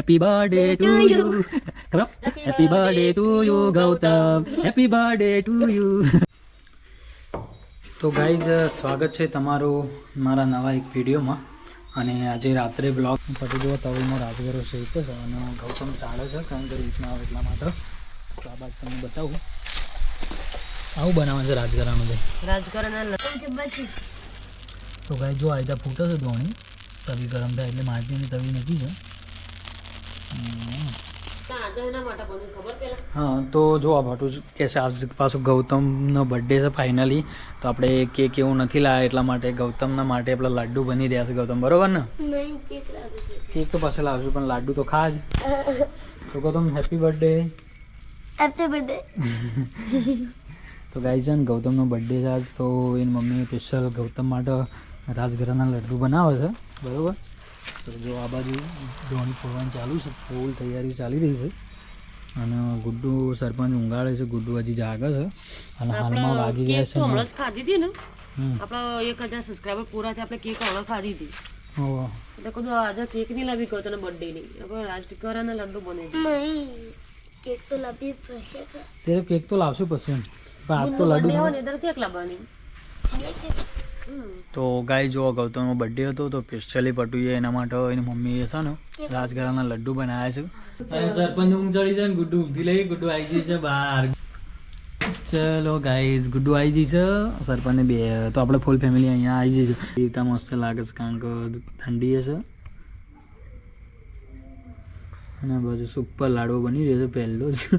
Happy birthday to you ખબર happy birthday to you Gautam happy birthday to you તો guys સ્વાગત છે તમારું મારા નવા એક વિડીયોમાં. અને આજે રાત્રે બ્લોગ પટી ગયો તવીમાં રાજગરો શેક છે અને ગૌતમ ચાલે છે કારણ કે રીતના આવે એટલા માટે. તો આ બાજુ તમને બતાવું. આવું બનાવે છે રાજગરાનું ભાઈ રાજગરાના તો ગાઈ જો આ રીતે ફૂટે છે ધોણી તવી ગરમ થાય એટલે માટીની તવી નથી છે હા તો જો આ ભાટું કે છે આજ પાછું ગૌતમનો બર્થડે છે ફાઇનલી તો આપણે કેક એવું નથી લાવ્યા એટલા માટે ગૌતમના માટે આપણે લાડુ બની રહ્યા છે ગૌતમ બરોબર ને? કેક તો પાછળ લાવશું પણ લાડુ તો ખા જ. તો Gautam happy birthday happy birthday તો ગાઈ છે ને ગૌતમનો બર્થડે છે આજ તો એની મમ્મી સ્પેશિયલ ગૌતમ માટે રાજગરાના લાડુ બનાવે છે બરોબર? તો જો આ બાજુ ડોણી ફોડવાની ચાલુ છે ફૂલ તૈયારી ચાલી રહી છે. અને ગુડ્ડુ સરપંચ ઊંઘાડે છે ગુડ્ડુ હજી જાગે છે. અને હાલમાં વાગી ગયા છે હમણાં જ ખાધી હતી ને? આપણા એક હજાર સબસ્ક્રાઈબર પૂરા થયા આપણે કેક હમણાં ખાધી હતી. એટલે કીધું આજે કેક નહીં લાવી ગયો તને બર્થડે ની આપણે રાજકરાના લડ્ડુ બને કેક તો લાવવી પડશે તે કેક તો લાવશું પછી. પણ આજ તો લડ્ડુ ને કેક. લાવવાની તો ગાય જો ગૌતમનો બર્થડે હતો તો સ્પેશિયલી પટુએ એના માટે એની મમ્મીએ છે ને રાજગરાના લડ્ડુ બનાવ્યા છે. અને સરપંચ ઊંઘ ચડી છે ને ગુડ્ડુ ઊંઘી લઈ ગુડ્ડુ આવી ગઈ છે બહાર. ચલો ગાઈઝ ગુડ્ડુ આવી ગઈ છે. સરપંચને બે તો આપણે ફૂલ ફેમિલી અહીંયા આવી ગઈ છે. દેવતા મસ્ત લાગે છે કારણ કે ઠંડી હશે અને બાજુ સુપર લાડવો બની રહ્યો છે પહેલો જો.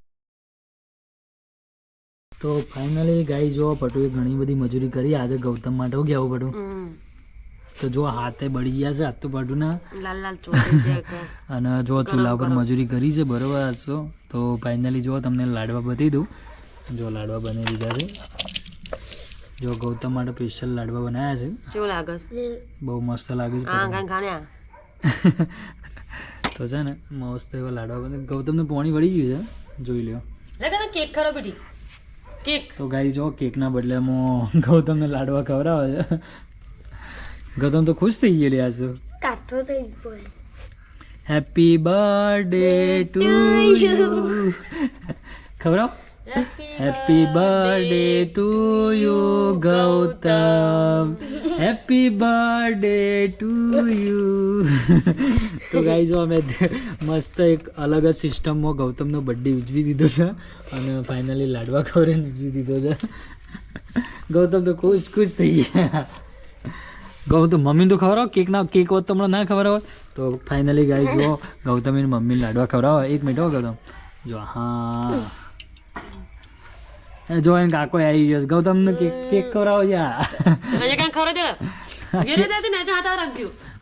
તો ફાઇનલી ગાઈ જો પટુએ ઘણી બધી મજૂરી કરી આજે ગૌતમ માટે હું ગયા પટુ તો જો હાથે બળી ગયા છે હાથ તો પટુના. લાલ અને જો ચૂલા ઉપર મજૂરી કરી છે બરોબર તો તો ફાઇનલી જો તમને લાડવા બતાવી દઉં. જો લાડવા બની દીધા છે. જો ગૌતમ માટે સ્પેશિયલ લાડવા બનાવ્યા છે. કેવું લાગે છે? બહુ મસ્ત લાગે છે તો છે ને મસ્ત એવા લાડવા બને. ગૌતમને પાણી વળી ગયું છે. જોઈ લ્યો. કેક ખરો બેટી. કેક. તો ગાઈ જો કેકના બદલામાં ગૌતમને લાડવા ખવડાવે છે. ગૌતમ તો ખુશ થઈ ગયેલી આજ. તો કાઠો થઈ ગયો. Happy birthday to you ખવડાવ? Happy birthday to you Gautam. Happy birthday to you તો ગાઈ જો અમે મસ્ત એક અલગ જ સિસ્ટમમાં ગૌતમનો બર્થડે ઉજવી દીધો છે અને ફાઇનલી લાડવા ખવડાવીને ઉજવી દીધો છે. ગૌતમ તો ખુશ ખુશ થઈ ગયા. ગૌતમ મમ્મી તો ખવડાવો, કેક ના, કેક હોત તો હમણાં ના હોય તો ફાઇનલી ગાઈ જો ગૌતમ એની મમ્મી લાડવા ખવડાવો. એક મિનિટ હો ગૌતમ. જો, હા. જો એને કાકો આવી ગયો ગૌતમ ગૌતમને કેક કેક ખવડાવો યાર. કાંઈ છે ઘેરે ને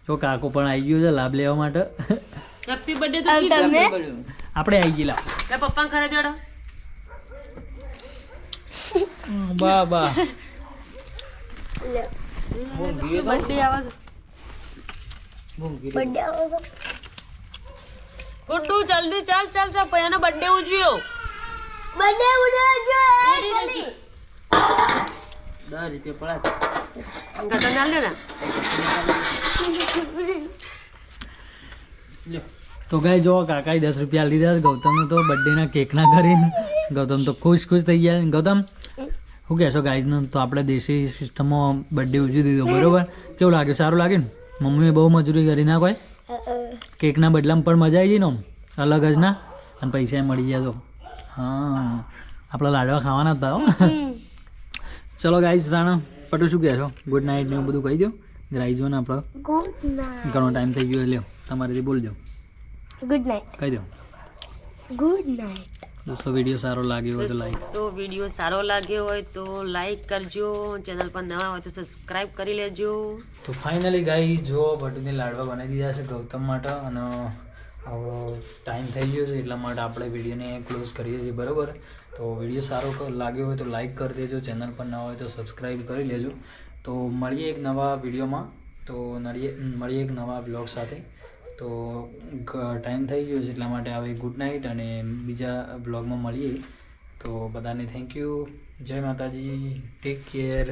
જો કાકો પણ આવી ગયો છે લાભ લેવા માટે. હેપી બર્થડે તો કી તમને? આપણે આવી ગયેલા. લે પપ્પા ખરે જોડો બા બા. બર્થડે આવે છે. બર્થડે આવા ગુડ્ડુ જલ્દી ચાલ ચાલ ચાલ. પૈયાનો બર્થડે ઉજવ્યો. બર્થડે ઉજવ્યો જલ્દી ગટન ચાલ ને. તો ગાય જો કાકાએ દસ રૂપિયા લીધા છે. ગૌતમને તો બર્થડેના કેકના કરીને. ગૌતમ તો ખુશ ખુશ થઈ ગયા ગૌતમ શું કહેશો ગાઈઝને તો આપણે દેશી સિસ્ટમમાં બર્થડે ઉજવી દીધો બરોબર? કેવું લાગ્યું? સારું લાગ્યું ને? મમ્મીએ બહુ મજૂરી કરી ના કોઈ? કેકના બદલામાં પણ મજા આવી ગઈ ને અલગ જ ના? અને પૈસા મળી ગયા તો. હા આપણા લાડવા ખાવાના હતા હો. ચલો ગાઈઝ સાણા પટુ શું કહે છો? ગુડ નાઇટ ને એવું બધું કહી દો ગાઈઝ ને આપણો ઘણો ટાઈમ થઈ ગયો લ્યો તમારેથી બોલજો. ગુડ નાઇટ કહી દો ગુડ નાઇટ દોસ્તો વીડિયો સારો લાગ્યો હોય તો લાઈક તો વીડિયો સારો લાગ્યો હોય તો લાઈક કરજો. ચેનલ પર નવા હોય તો સબસ્ક્રાઇબ કરી લેજો. તો ફાઇનલી ગાઈ જો ભટુની લાડવા બનાવી દીધા છે ગૌતમ માટે અને હવે ટાઈમ થઈ ગયો છે એટલા માટે આપણે વિડીયોને ક્લોઝ કરીએ છીએ બરાબર? તો વીડિયો સારો લાગ્યો હોય તો લાઈક કરી દેજો ચેનલ પર ના હોય તો સબસ્ક્રાઈબ કરી લેજો. તો મળીએ એક નવા વિડીયોમાં. તો નળીએ મળીએ એક નવા બ્લોગ સાથે. તો ટાઈમ થઈ ગયો છે એટલા માટે હવે ગુડ નાઇટ અને બીજા બ્લોગમાં મળીએ. તો બધાને થેન્ક યુ જય માતાજી. Take care